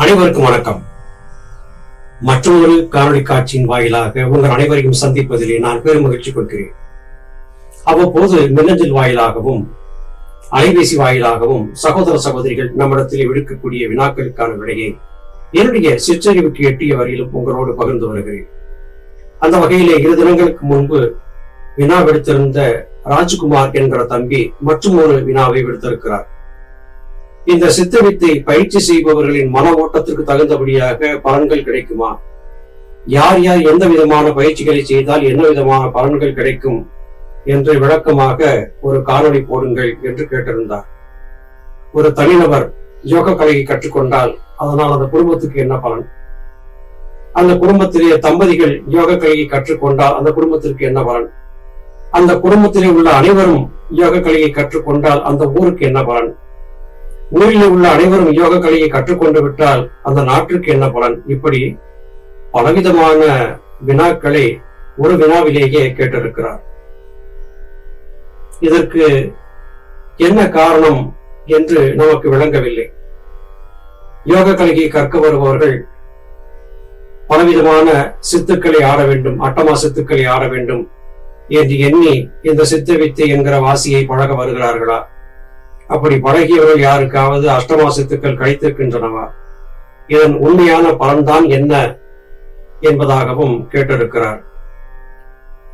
அனைவருக்கும் வணக்கம். மற்றொரு காணொலி காட்சியின் வாயிலாக உங்கள் அனைவரையும் சந்திப்பதிலே நான் பெரும் மகிழ்ச்சி கொள்கிறேன். அவ்வப்போது மின்னஞ்சல் வாயிலாகவும் அலைபேசி வாயிலாகவும் சகோதர சகோதரிகள் நம்மிடத்தில் விடுக்கக்கூடிய வினாக்களுக்கான விடையை என்னுடைய சிற்றறிவுக்கு எட்டிய வரையிலும் உங்களோடு பகிர்ந்து வருகிறேன். அந்த வகையிலே இரு தினங்களுக்கு முன்பு வினா விடுத்திருந்த ராஜ்குமார் என்கிற தம்பி மற்றும் ஒரு வினாவை விடுத்திருக்கிறார். இந்த சித்த வித்தை பயிற்சி செய்பவர்களின் மன ஓட்டத்திற்கு தகுந்தபடியாக பலன்கள் கிடைக்குமா? யார் யார் எந்த விதமான பயிற்சிகளை செய்தால் என்ன விதமான பலன்கள் கிடைக்கும்? என்று விளக்கமாக ஒரு காணொளி போடுங்கள் என்று கேட்டிருந்தார். ஒரு தனிநபர் யோக கலையை கற்றுக்கொண்டால் அதனால் அந்த குடும்பத்துக்கு என்ன பலன்? அந்த குடும்பத்திலே தம்பதிகள் யோக கலையை கற்றுக்கொண்டால் அந்த குடும்பத்திற்கு என்ன பலன்? அந்த குடும்பத்திலே உள்ள அனைவரும் யோக கலையை கற்றுக்கொண்டால் அந்த ஊருக்கு என்ன பலன்? ஊரில் உள்ள அனைவரும் யோக கலையை கற்றுக்கொண்டு விட்டால் அந்த நாட்டிற்கு என்ன பலன்? இப்படி பலவிதமான வினாக்களை ஒரு வினாவிலேயே கேட்டிருக்கிறார். இதற்கு என்ன காரணம் என்று நமக்கு விளங்கவில்லை. யோக கலையை கற்க வருபவர்கள் பலவிதமான சித்துக்களை ஆட வேண்டும் அட்டமா சித்துக்களை ஆட வேண்டும் என்று எண்ணி இந்த சித்த வித்தை என்கிற வாசியை பழக வருகிறார்களா? அப்படி பழகியவர்கள் யாருக்காவது அஷ்டமா சித்துக்கள் கிடைத்திருக்கின்றனவா இதன் உண்மையான பலன்தான் என்ன என்பதாகவும் கேட்டிருக்கிறார்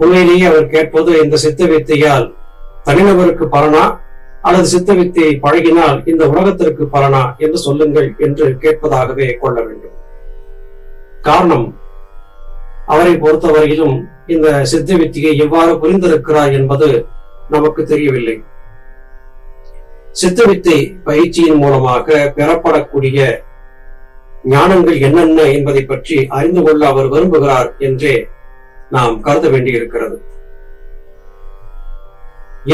உண்மையிலேயே அவர் கேட்பது இந்த சித்த வித்தையால் தனிநபருக்கு பலனா அல்லது சித்த வித்தையை பழகினால் இந்த உலகத்திற்கு பலனா என்று சொல்லுங்கள் என்று கேட்பதாகவே கொள்ள வேண்டும். காரணம் அவரை பொறுத்தவரையிலும் இந்த சித்த வித்தியை எவ்வாறு புரிந்திருக்கிறார் என்பது நமக்கு தெரியவில்லை. சித்தவித்தை பயிற்சியின் மூலமாக பெறப்படக்கூடிய ஞானங்கள் என்னென்ன என்பதை பற்றி அறிந்து கொள்ள அவர் விரும்புகிறார் என்றே நாம் கருத வேண்டியிருக்கிறது.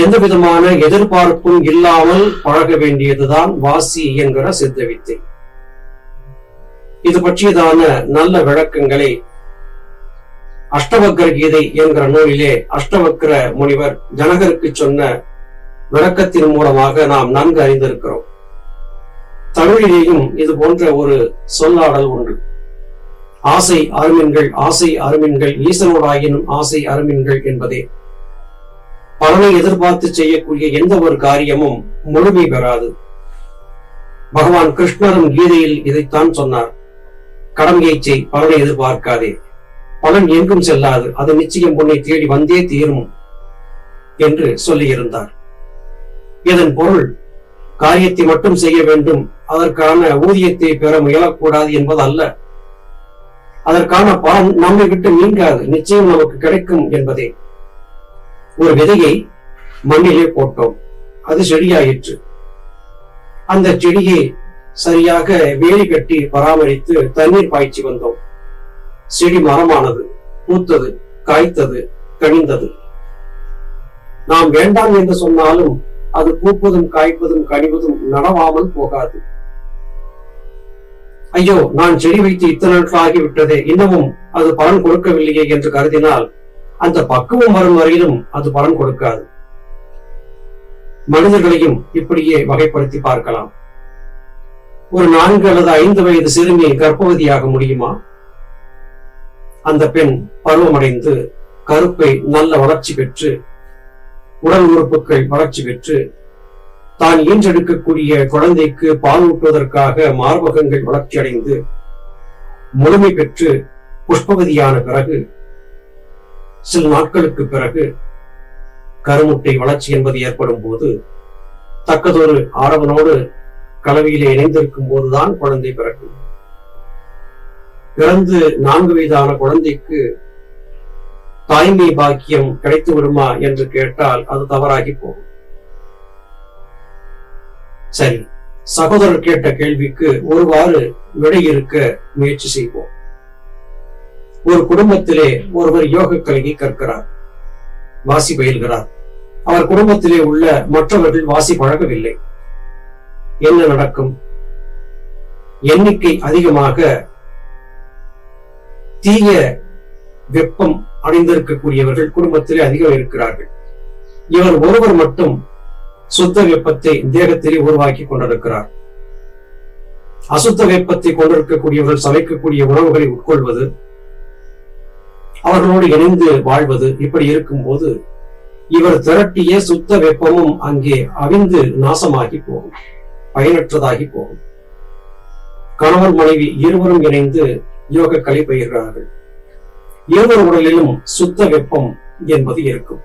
எந்த விதமான எதிர்பார்ப்பும் இல்லாமல் பழக வேண்டியதுதான் வாசி என்கிற சித்த வித்தை. இது பற்றியதான நல்ல விளக்கங்களை அஷ்டவக்கர கீதை என்கிற நூலிலே அஷ்டவக்கர முனிவர் ஜனகருக்கு சொன்ன விளக்கத்தின் மூலமாக நாம் நன்கு அறிந்திருக்கிறோம். தமிழிலேயும் இது போன்ற ஒரு சொல்லாடல் உண்டு. ஆசை அருமின்கள் ஆசை அருமின்கள் ஈசனோடாயினும் ஆசை அருமின்கள் என்பதே. பலனை எதிர்பார்த்து செய்யக்கூடிய எந்த ஒரு காரியமும் முழுமை பெறாது. பகவான் கிருஷ்ணரும் கீதையில் இதைத்தான் சொன்னார். கடமையை செய் பலனை எதிர்பார்க்காதே. பலன் எங்கும் செல்லாது. அது நிச்சயம் உன்னை தேடி வந்தே தீரும் என்று சொல்லியிருந்தார். இதன் பொருள் காரியத்தை மட்டும் செய்ய வேண்டும். அதற்கான ஊதியத்தை பெற முயலக்கூடாது என்பது அல்ல அதற்கான பலன் நம்மை விட்டு நீங்காது. நிச்சயம் நமக்கு கிடைக்கும் என்பதே. ஒரு விதையை மண்ணிலே போட்டோம். அது செடியாயிற்று. அந்த செடியை சரியாக வேலி கட்டி பராமரித்து தண்ணீர் பாய்ச்சி வந்தோம். செடி மரமானது பூத்தது காய்த்தது கனிந்தது. நாம் வேண்டாம் என்று சொன்னாலும் அது பூப்பதும் காய்ப்பதும் கனிவதும் நடவாமல் போகாது. ஐயோ நான் செடி வைத்து இத்தனை நாட்கள் ஆகிவிட்டதே இன்னமும் அது பலன் கொடுக்கவில்லையே என்று கருதினால் அந்த பக்குவம் வரும் வரையிலும் அது பலன் கொடுக்காது. மனிதர்களையும் இப்படியே வகைப்படுத்தி பார்க்கலாம். ஒரு நான்கு அல்லது ஐந்து வயது சிறுமி கர்ப்பவதியாக முடியுமா? அந்த பெண் பருவமடைந்து கருப்பை நல்ல வளர்ச்சி பெற்று உடல் உறுப்புகள் வளர்ச்சி பெற்று தான் ஈன்றெடுக்கக்கூடிய குழந்தைக்கு பால் ஊட்டுவதற்காக மார்பகங்கள் வளர்ச்சி அடைந்து முழுமை பெற்று புஷ்பவதியான பிறகு சில நாட்களுக்கு பிறகு கருமுட்டை வளர்ச்சி என்பது ஏற்படும் போது தக்கதொரு ஆரவனோடு கலவையிலே இணைந்திருக்கும் போதுதான் குழந்தை பிறக்கும். பிறந்து நான்கு வயதான குழந்தைக்கு தாய்மை பாக்கியம் கிடைத்து விடுமா என்று கேட்டால் அது தவறாகி போகும். சரி சகோதரர் கேட்ட கேள்விக்கு ஒருவாறு விடை இருக்க முயற்சி செய்வோம். ஒரு குடும்பத்திலே ஒருவர் யோக கலையை கற்கிறார் வாசி பயில்கிறார். அவர் குடும்பத்திலே உள்ள மற்றவர்கள் வாசி பழகவில்லை. என்ன நடக்கும்? எண்ணிக்கை அதிகமாக தீய வெப்பம் அடைந்திருக்கக்கூடியவர்கள் குடும்பத்திலே அதிகம் இருக்கிறார்கள். இவர் ஒருவர் மட்டும் சுத்த வெப்பத்தை தேகத்திலே உருவாக்கி கொண்டிருக்கிறார். அசுத்த வெப்பத்தை கொண்டிருக்கக்கூடியவர்கள் சமைக்கக்கூடிய உணவுகளை உட்கொள்வது அவர்களோடு இணைந்து வாழ்வது இப்படி இருக்கும்போது இவர் திரட்டிய சுத்த வெப்பமும் அங்கே அவிந்து நாசமாகி போகும் பயனற்றதாகி போகும். கணவன் மனைவி இருவரும் இணைந்து யோக கலை பயிர்கிறார்கள் இருவர் உடலிலும் சுத்த வெப்பம் என்பது இருக்கும்.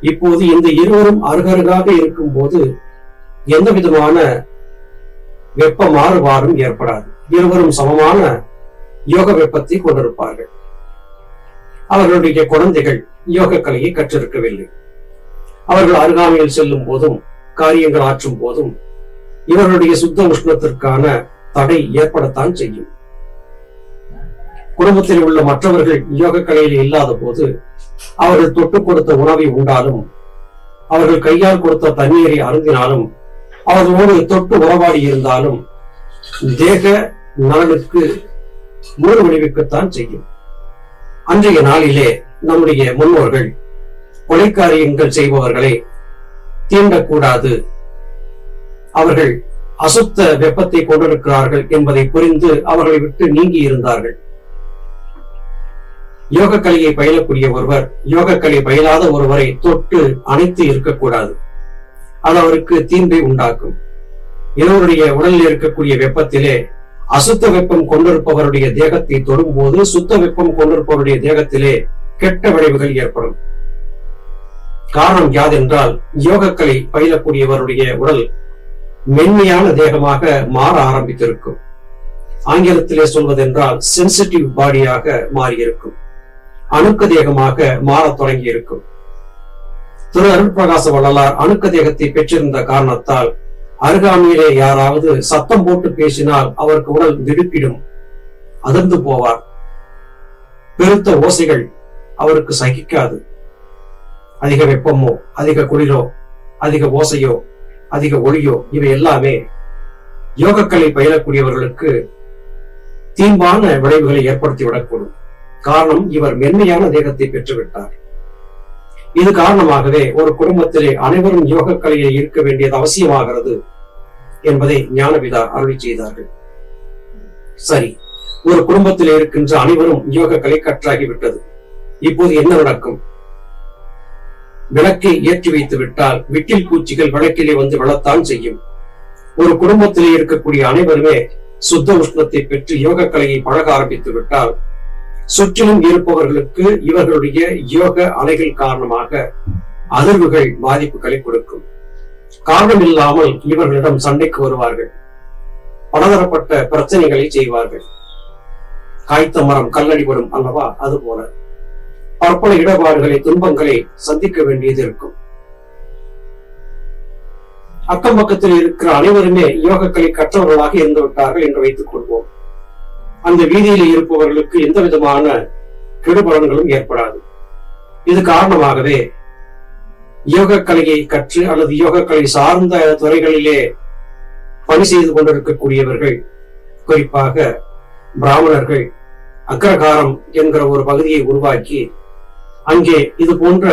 இப்போது இந்த இருவரும் அருகருகாக இருக்கும் போது எந்த விதமான வெப்ப மாறுபாடும் ஏற்படாது. இருவரும் சமமான யோக வெப்பத்தை கொண்டிருப்பார்கள். அவர்களுடைய குழந்தைகள் யோக கலையை கற்றிருக்கவில்லை. அவர்கள் அருகாமையில் செல்லும் போதும் காரியங்கள் ஆற்றும் போதும் இவர்களுடைய சுத்த உஷ்ணத்திற்கான தடை ஏற்படத்தான் செய்யும். குடும்பத்தில் உள்ள மற்றவர்கள் யோக கலையில் இல்லாத போது அவர்கள் தொட்டு கொடுத்த உணவை உண்டாலும் அவர்கள் கையால் கொடுத்த தண்ணீரை அருந்தினாலும் அவர்களோடு தொட்டு உறவாடி இருந்தாலும் தேக நலனுக்கு மூடு விளைவிக்கத்தான் செய்யும். அன்றைய நாளிலே நம்முடைய முன்னோர்கள் கொலைக்காரியங்கள் செய்பவர்களை தீண்டக்கூடாது. அவர்கள் அசுத்த வெப்பத்தை கொண்டிருக்கிறார்கள் என்பதை புரிந்து அவர்களை விட்டு நீங்கி இருந்தார்கள். யோக கலையை பயிலக்கூடிய ஒருவர் யோக கலை பயிலாத ஒருவரை தொட்டு அணைத்து இருக்கக்கூடாது. அது அவருக்கு தீம்பை உண்டாக்கும். இருவருடைய உடலில் இருக்கக்கூடிய வெப்பத்திலே அசுத்த வெப்பம் கொண்டிருப்பவருடைய தேகத்தை தொடும்போது சுத்த வெப்பம் கொண்டிருப்பவருடைய தேகத்திலே கெட்ட விளைவுகள் ஏற்படும். காரணம் யாதென்றால் யோகக்கலை பயிலக்கூடியவருடைய உடல் மென்மையான தேகமாக மாற ஆரம்பித்திருக்கும். ஆங்கிலத்திலே சொல்வதென்றால் சென்சிட்டிவ் பாடியாக மாறியிருக்கும். அணுக்க தேகமாக மாறத் தொடங்கி இருக்கும் திரு அருட்பிரகாச வள்ளலார் அணுக்க தேகத்தை பெற்றிருந்த காரணத்தால் அருகாமையிலே யாராவது சத்தம் போட்டு பேசினால் அவருக்கு உடல் திடுக்கிடும். அதிர்ந்து போவார். பெருத்த ஓசைகள் அவருக்கு சகிக்காது. அதிக வெப்பமோ அதிக குளிரோ அதிக ஓசையோ அதிக ஒளியோ இவை எல்லாமே யோகக்கலை பயிலக்கூடியவர்களுக்கு தீம்பான விளைவுகளை ஏற்படுத்திவிடக்கூடும். காரணம் இவர் மென்மையான தேகத்தை பெற்றுவிட்டார். இது காரணமாகவே ஒரு குடும்பத்திலே அனைவரும் யோக கலையில் இருக்க வேண்டியது அவசியமாகிறது என்பதை ஞானபிதா அருளி செய்தார்கள். சரி ஒரு குடும்பத்தில் இருக்கின்ற அனைவரும் யோக கலை கற்றாகிவிட்டது. இப்போது என்ன நடக்கும்? விளக்கை ஏற்றி வைத்து விட்டால் விட்டில் பூச்சிகள் விளக்கிலே வந்து விழத்தான் செய்யும். ஒரு குடும்பத்திலே இருக்கக்கூடிய அனைவருமே சுத்த உஷ்ணத்தை பெற்று யோக கலையை பழக ஆரம்பித்து விட்டால் சுற்றிலும் இருப்பவர்களுக்கு இவர்களுடைய யோக அலைகள் காரணமாக அதிர்வுகள் பாதிப்புகளை கொடுக்கும். காரணம் இல்லாமல் இவர்களிடம் சண்டைக்கு வருவார்கள். பலதரப்பட்ட பிரச்சனைகளை செய்வார்கள். காய்த்த மரம் கல்லடிபடும் அல்லவா? அது போல பற்பல இடபாடுகளை துன்பங்களை சந்திக்க வேண்டியது இருக்கும். அக்கம் பக்கத்தில் இருக்கிற அனைவருமே யோகக்கலை கற்றவர்களாக இருந்து விட்டார்கள் என்று வைத்துக் கொள்வோம். அந்த வீதியில் இருப்பவர்களுக்கு எந்த விதமான கெடுபலன்களும் ஏற்படாது. இது காரணமாகவே யோக கலையை கற்று அல்லது யோக கலை சார்ந்த துறைகளிலே பணி செய்து கொண்டிருக்கக்கூடியவர்கள் குறிப்பாக பிராமணர்கள் அக்ரகாரம் என்கிற ஒரு பகுதியை உருவாக்கி அங்கே இது போன்ற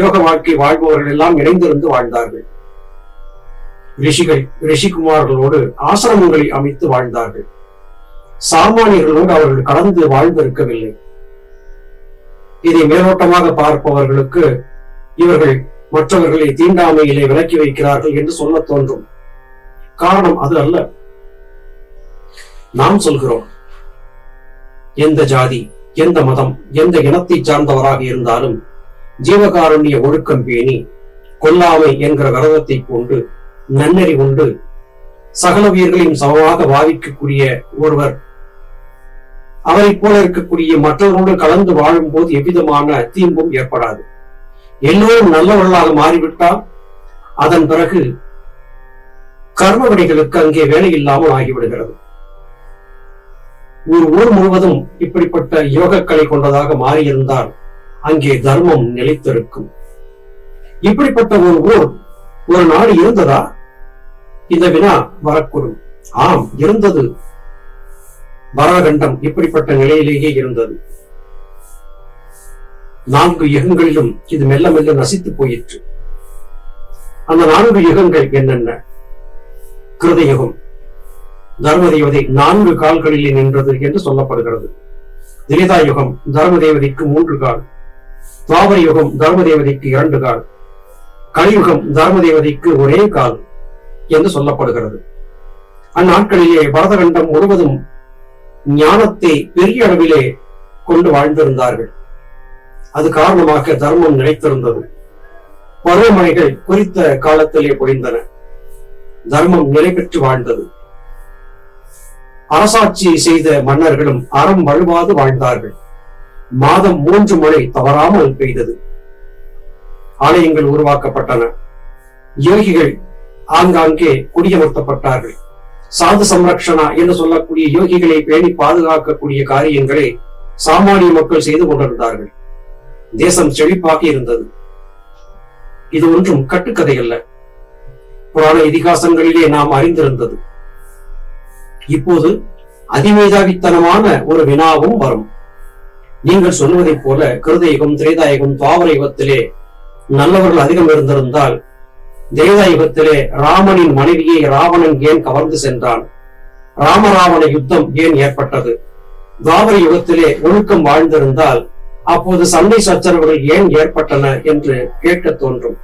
யோக வாழ்க்கை வாழ்பவர்கள் எல்லாம் இணைந்திருந்து வாழ்ந்தார்கள். ரிஷிகள் ரிஷிகுமார்களோடு ஆசிரமங்களை அமைத்து வாழ்ந்தார்கள். சாமானியர்களோடு அவர்கள் கலந்து வாழ்ந்திருக்கவில்லை. இதை மேலோட்டமாக பார்ப்பவர்களுக்கு இவர்கள் மற்றவர்களை தீண்டாமையிலே விலக்கி வைக்கிறார்கள் என்று சொல்ல தோன்றும். காரணம் அது அல்ல. நாம் சொல்கிறோம் எந்த ஜாதி எந்த மதம் எந்த இனத்தை சார்ந்தவராக இருந்தாலும் ஜீவகாருண்ய ஒழுக்கம் பேணி கொல்லாமை என்கிற விரதத்தை கொண்டு நன்னெறி உண்டு சகல உயிர்களையும் சமமாக பாவிக்கக்கூடிய ஒருவர் அவரை போல இருக்கக்கூடிய மற்றவர்களோடு கலந்து வாழும் போது எவ்விதமான தீங்கும் ஏற்படாது. எல்லோரும் நல்லவர்களாக மாறிவிட்டால் அதன் பிறகு கர்ம வினைகளுக்கு அங்கே வேலை இல்லாமல் ஆகிவிடுகிறது. ஒரு ஊர் முழுவதும் இப்படிப்பட்ட யோகக்கலை கொண்டதாக மாறியிருந்தால் அங்கே தர்மம் நிலைத்திருக்கும். இப்படிப்பட்ட ஒரு ஊர் ஒரு நாடு இருந்ததா? இந்த வினா வரக்கூடும். ஆம் இருந்தது. வராகண்டம் இப்படிப்பட்ட நிலையிலேயே இருந்தது. நான்கு யுகங்களிலும் இது மெல்ல மெல்ல நசித்து போயிற்று. அந்த நான்கு யுகங்கள் என்னென்ன? கிருத யுகம் தர்மதேவதை நான்கு கால்களிலே நின்றது என்று சொல்லப்படுகிறது. திரிதா யுகம் தர்மதேவதைக்கு மூன்று கால். துவாபர யுகம் தர்மதேவதைக்கு இரண்டு கால். கலியுகம் தர்மதேவதைக்கு ஒரே கால் என்று சொல்லப்படுகிறது. அந்நாட்களிலே பரதகண்டம் முழுவதும் ஞானத்தை பெரிய அளவிலே கொண்டு வாழ்ந்திருந்தார்கள். அது காரணமாக தர்மம் நிலைத்திருந்தது. பருவமழைகள் குறித்த காலத்திலே பொழிந்தன. தர்மம் நிலை பெற்று வாழ்ந்தது. அரசாட்சி செய்த மன்னர்களும் அறம் வழுவாது வாழ்ந்தார்கள். மாதம் மூன்று மழை தவறாமல் பெய்தது. ஆலயங்கள் உருவாக்கப்பட்டன. யோகிகள் ஆங்காங்கே குடியமர்த்தப்பட்டார்கள். சாது சம்ரக்ஷணா என்று சொல்லக்கூடிய யோகிகளை பேணி பாதுகாக்கக்கூடிய காரியங்களை சாமானிய மக்கள் செய்து கொண்டிருந்தார்கள். தேசம் செழிப்பாக இருந்தது. இது ஒன்றும் கட்டுக்கதை அல்ல. புராண இதிகாசங்களிலே நாம் அறிந்திருந்தது. இப்போது அதிமேதாவித்தனமான ஒரு வினாவும் வரும். நீங்கள் சொல்வதைப் போல கிருதயகம் திரேதாயகம் துவாபர யுகத்திலே நல்லவர்கள் அதிகம் இருந்திருந்தால் திரேதாயுகத்திலே ராமனின் மனைவியை ராவணன் ஏன் கவர்ந்து சென்றான்? ராமராவண யுத்தம் ஏன் ஏற்பட்டது? துவாபர யுகத்திலே ஒழுக்கம் வாழ்ந்திருந்தால் அப்போது சண்டை சச்சரவுகள் ஏன் ஏற்பட்டன என்று கேட்க தோன்றும்.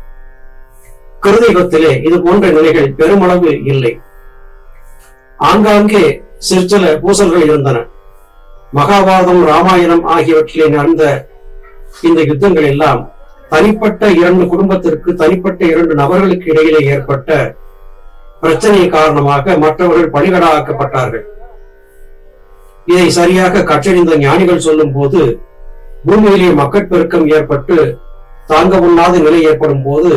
கிருதயுகத்திலே இது போன்ற நிலைகள் பெருமளவு இல்லை. ஆங்காங்கே சிற்சில பூசல்கள் இருந்தன. மகாபாரதம் ராமாயணம் ஆகியவற்றிலே நடந்த இந்த யுத்தங்கள் எல்லாம் தனிப்பட்ட இரண்டு குடும்பத்திற்கு தனிப்பட்ட இரண்டு நபர்களுக்கு இடையிலே ஏற்பட்ட பிரச்சனை காரணமாக மற்றவர்கள் பலிகடாக்கப்பட்டார்கள் இதை சரியாக கற்றறிந்த ஞானிகள் சொல்லும் போது பூமியிலே மக்கட்பெருக்கம் ஏற்பட்டு தாங்க முடியாத நிலை ஏற்படும் போது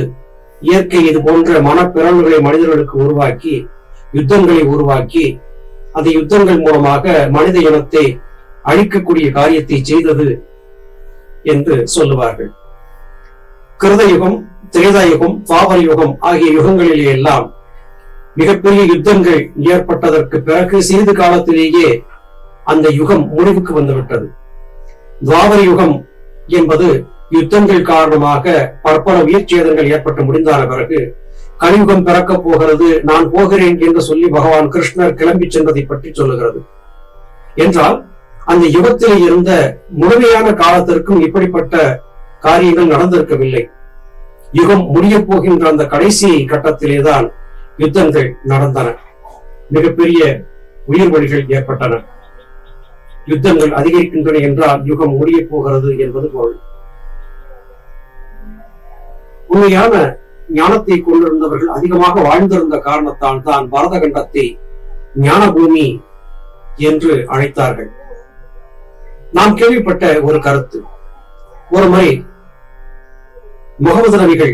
இயற்கை இது போன்ற மனப்பிறழ்வுகளை மனிதர்களுக்கு உருவாக்கி யுத்தங்களை உருவாக்கி அந்த யுத்தங்கள் மூலமாக மனித இனத்தை அழிக்கக்கூடிய காரியத்தை செய்தது என்று சொல்லுவார்கள். கிருதயுகம் திரேதாயுகம் துவாபர யுகம் ஆகிய யுகங்களிலே எல்லாம் மிகப்பெரிய யுத்தங்கள் ஏற்பட்டதற்கு பிறகு சிறிது காலத்திலேயே அந்த யுகம் முடிவுக்கு வந்துவிட்டது. துவாபர யுகம் என்பது யுத்தங்கள் காரணமாக பற்பல உயிர்ச்சேதங்கள் ஏற்பட்டு முடிந்தான பிறகு கலியுகம் பிறக்கப் போகிறது நான் போகிறேன் என்று சொல்லி பகவான் கிருஷ்ணர் கிளம்பி சென்றதை பற்றி சொல்லுகிறது. என்றால் அந்த யுகத்தில் இருந்த முழுமையான காலத்திற்கும் இப்படிப்பட்ட காரியங்கள் நடந்திருக்கவில்லை. யுகம் முடியப் போகின்ற அந்த கடைசி கட்டத்திலேதான் யுத்தங்கள் நடந்தன. மிகப்பெரிய உயிர் வழிகள் ஏற்பட்டன. யுத்தங்கள் அதிகரிக்கின்றன என்றால் யுகம் முடியப் போகிறது என்பது பொருள். உண்மையான ஞானத்தை கொண்டிருந்தவர்கள் அதிகமாக வாழ்ந்திருந்த காரணத்தால் தான் பரத கண்டத்தை ஞான பூமி என்று அழைத்தார்கள். நாம் கேள்விப்பட்ட ஒரு கருத்து. ஒரு முறை முகமது நபிகள்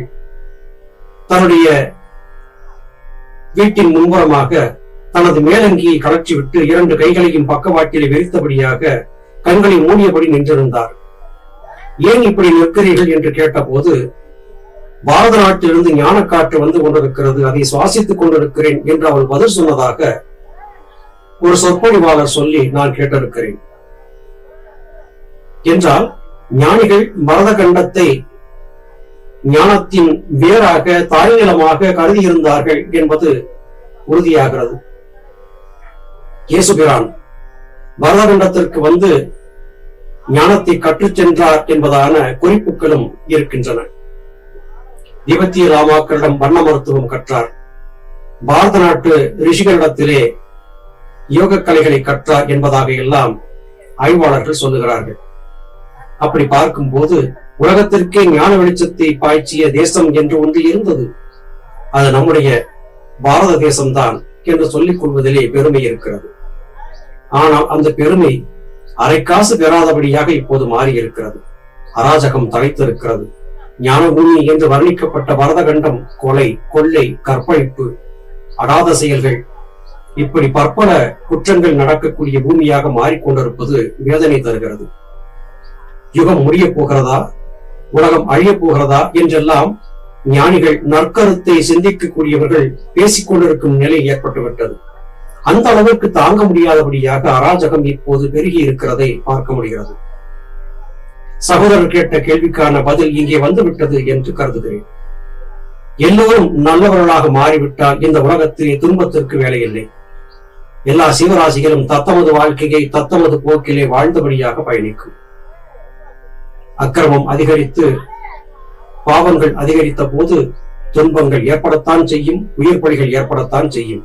தன்னுடைய வீட்டின் முன்புறமாக தனது மேலங்கியை கலற்றிவிட்டு இரண்டு கைகளையும் பக்கவாட்டில் வெறித்தபடியாக கண்களை மூடியபடி நின்றிருந்தார். ஏன் இப்படி நிற்கிறீர்கள் என்று கேட்டபோது பாரத நாட்டிலிருந்து ஞானக்காற்று வந்து கொண்டிருக்கிறது அதை சுவாசித்துக் கொண்டிருக்கிறேன் என்று அவள் பதில் சொன்னதாக ஒரு சொற்பொழிவாளர் சொல்லி நான் கேட்டிருக்கிறேன். என்றால் ஞானிகள் மரத கண்டத்தை ஞானத்தின் வேறாக தாய்நிலமாக கருதியிருந்தார்கள் என்பது உறுதியாகிறது. இயேசுபிரான் பரதகண்டத்திற்கு வந்து ஞானத்தை கற்றுச் சென்றார் என்பதான குறிப்புகளும் இருக்கின்றன. திபத்திய ராமாக்களிடம் வண்ண மருத்துவம் கற்றார். பாரத நாட்டு ரிஷிகளிடத்திலே யோக கலைகளை கற்றார் என்பதாக எல்லாம் ஆய்வாளர்கள் சொல்லுகிறார்கள். அப்படி பார்க்கும்போது உலகத்திற்கே ஞான வெளிச்சத்தை பாய்ச்சிய தேசம் என்று ஒன்று இருந்தது. அது நம்முடைய பாரத தேசம்தான் என்று சொல்லிக் கொள்வதிலே பெருமை இருக்கிறது. ஆனால் அந்த பெருமை அரைக்காசு பெறாதபடியாக இப்போது மாறி இருக்கிறது அராஜகம் தலைத்திருக்கிறது ஞானபூமி என்று வர்ணிக்கப்பட்ட பரதகண்டம் கொலை கொள்ளை கற்பழிப்பு அடாத செயல்கள் இப்படி பற்பல குற்றங்கள் நடக்கக்கூடிய பூமியாக மாறிக்கொண்டிருப்பது வேதனை தருகிறது. யுகம் முடியப் போகிறதா? உலகம் அழியப் போகிறதா? என்றெல்லாம் ஞானிகள் நற்கருத்தை சிந்திக்கக்கூடியவர்கள் பேசிக்கொண்டிருக்கும் நிலை ஏற்பட்டுவிட்டது. அந்த அளவிற்கு தாங்க முடியாதபடியாக அராஜகம் இப்போது பெருகி இருக்கிறதை பார்க்க முடிகிறது. சகோதரர் கேட்ட கேள்விக்கான பதில் இங்கே வந்துவிட்டது என்று கருதுகிறேன். எல்லோரும் நல்லவர்களாக மாறிவிட்டால் இந்த உலகத்திலே துன்பத்திற்கு வேலையில்லை. எல்லா சிவராசிகளும் தத்தமது வாழ்க்கையை தத்தமது போக்கிலே வாழ்ந்தபடியாக பயணிக்கும். அக்கிரமம் அதிகரித்து பாவங்கள் அதிகரித்த போது துன்பங்கள் ஏற்படத்தான் செய்யும் உயிர் பலிகள் ஏற்படத்தான் செய்யும்.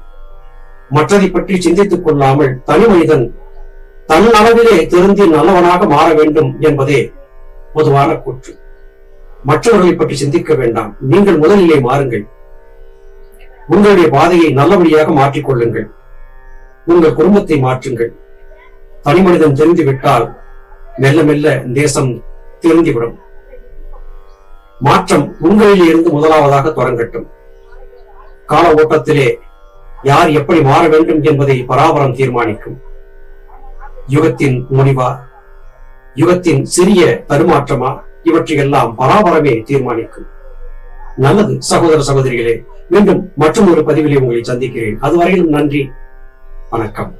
மற்றதை பற்றி சிந்தித்துக் கொள்ளாமல் தனி மனிதன் தன் அளவிலே திருந்தி நல்லவனாக மாற வேண்டும் என்பதே பொதுவான கூற்று. மற்றவர்களை பற்றி சிந்திக்க வேண்டாம். நீங்கள் முதலிலே மாறுங்கள். உங்களுடைய பாதையை நல்லபடியாக மாற்றிக் கொள்ளுங்கள் உங்கள் குடும்பத்தை மாற்றுங்கள். தனி மனிதன் தெரிந்துவிட்டால் மெல்ல மெல்ல தேசம் திருந்திவிடும் மாற்றம் உங்களில் இருந்து முதலாவதாக தொடங்கட்டும். கால ஓட்டத்திலே யார் எப்படி மாற வேண்டும் என்பதை பராபரம் தீர்மானிக்கும். யுகத்தின் முடிவா யுகத்தின் சிறிய தருமாற்றமா இவற்றையெல்லாம் பராபரமே தீர்மானிக்கும். நல்லது சகோதர சகோதரிகளே மீண்டும் மற்றும் ஒரு பதிவிலே உங்களை சந்திக்கிறேன். அதுவரையிலும் நன்றி வணக்கம்.